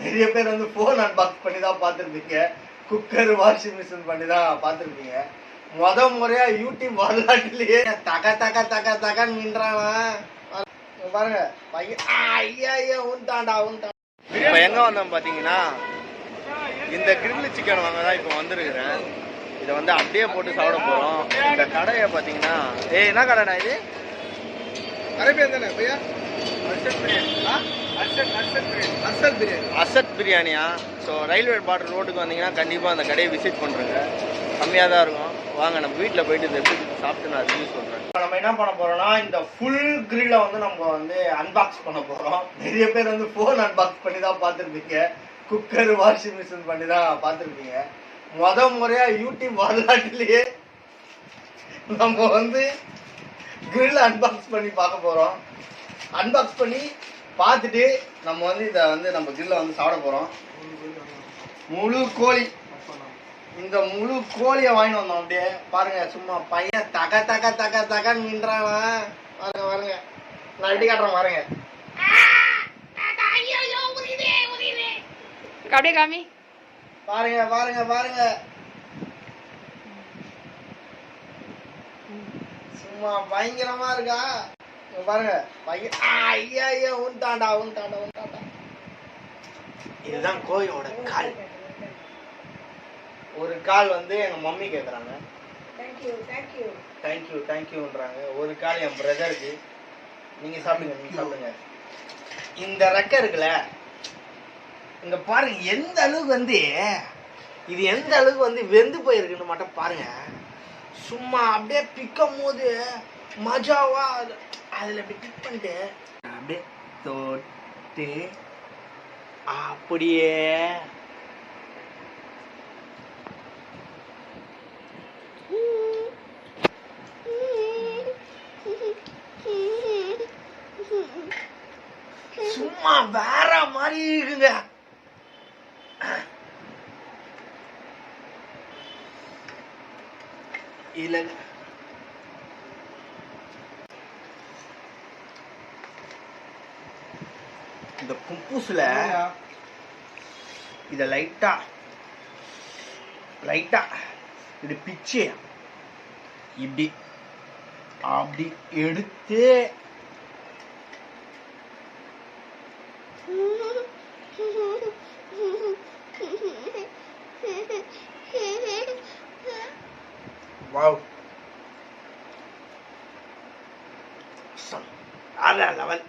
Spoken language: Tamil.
நிறைய பேர் வந்து ஃபோன் அன்பாக்ஸ் பண்ணி தான் பார்த்துருப்பீங்க. குக்கர் வாஷிங் மிஷின் பண்ணி தான் பார்த்துருப்பீங்க. முத முறையா யூடியூப் வரலாற்றிலேயே தக தக தக தகன்னு நின்றானா? பாருங்க பையன் ஐயா ஐயா உண்டாண்டா உண்டா இப்போ எங்கே வந்தோம் பார்த்தீங்கன்னா இந்த கிரில் சிக்கன் வாங்க தான் இப்போ வந்திருக்கிறேன். இதை வந்து அப்படியே போட்டு சாப்பிட போகிறோம் இந்த கடையை பார்த்தீங்கன்னா ஏய் என்ன கடைடா இது? அரேபியன் தானே பையா? ஆ? அர்சல் பிரியாணி. அசத் பிரியாணியா? ஸோ ரயில்வே பார்டர் ரோட்டுக்கு வந்தீங்கன்னா கண்டிப்பாக அந்த கடையை விசிட் பண்ணுறேங்க கம்மியாக தான் இருக்கும். வாங்க நம்ம வீட்டில் போயிட்டு இந்த எப்படி சாப்பிட்டு நான் ரிவ்யூ சொல்கிறேன் இப்போ நம்ம என்ன பண்ண போகிறோம்னா இந்த ஃபுல் கிரில்லை வந்து நம்ம வந்து அன்பாக்ஸ் பண்ண போகிறோம் நிறைய பேர் வந்து ஃபோன் அன்பாக்ஸ் பண்ணி தான் பார்த்துருப்பீங்க. குக்கர் வாஷிங் மிஷின் பண்ணி தான் பார்த்துருப்பீங்க. முத முறையாக யூடியூப் வரலாற்றிலேயே நம்ம வந்து கிரில் அன்பாக்ஸ் பண்ணி பார்க்க போகிறோம் அன்பாக்ஸ் பண்ணி பார்த்துட்டு நம்ம வந்து இதை வந்து நம்ம கிரில்ல வந்து சாப்பிட போகிறோம் முழு கோழி. இந்த முழு கோழியை வாங்கிட்டு வந்தோம் அப்படியே. பாருங்க சும்மா பையன் தக தக தக தகன்னு நின்றானா? பாருங்க பாருங்க. நான் எப்படி காட்டுறேன் பாருங்க. அப்படியே காமி. பாருங்க பாருங்க பாருங்க. சும்மா பயங்கரமா இருக்கா? பாருங்க பையன் ஐயா ஐயா உண்டாண்டா உண்டாண்டா உண்டாண்டா இதுதான் கோழியோட கால். ஒரு கால் வந்து எங்க மம்மி கேக்குறாங்க. தேங்க்யூ தேங்க்யூன்றாங்க ஒரு கால் என் பிரதருக்கு நீங்க சாப்பிடுங்க நீங்க சாப்பிடுங்க. இந்த ரெக்கை இருக்குல்ல இங்க பாருங்க எந்த அளவுக்கு வந்து இது எந்த அளவுக்கு வந்து வெந்து போயிருக்குன்னு மட்டும் பாருங்க. சும்மா அப்படியே பிக்கும் போது மஜாவா அதுல அப்படி கிளிக் பண்ணிட்டு அப்படியே தொட்டு அப்படியே. சும்மா வேற மாதிரி இருக்குங்க. இல்ல இந்த புப்பூஸில் இதை லைட்டா லைட்டாக இப்படி பிச்சு இப்படி அப்படி எடுத்து வாவ். அதான் லெவல்.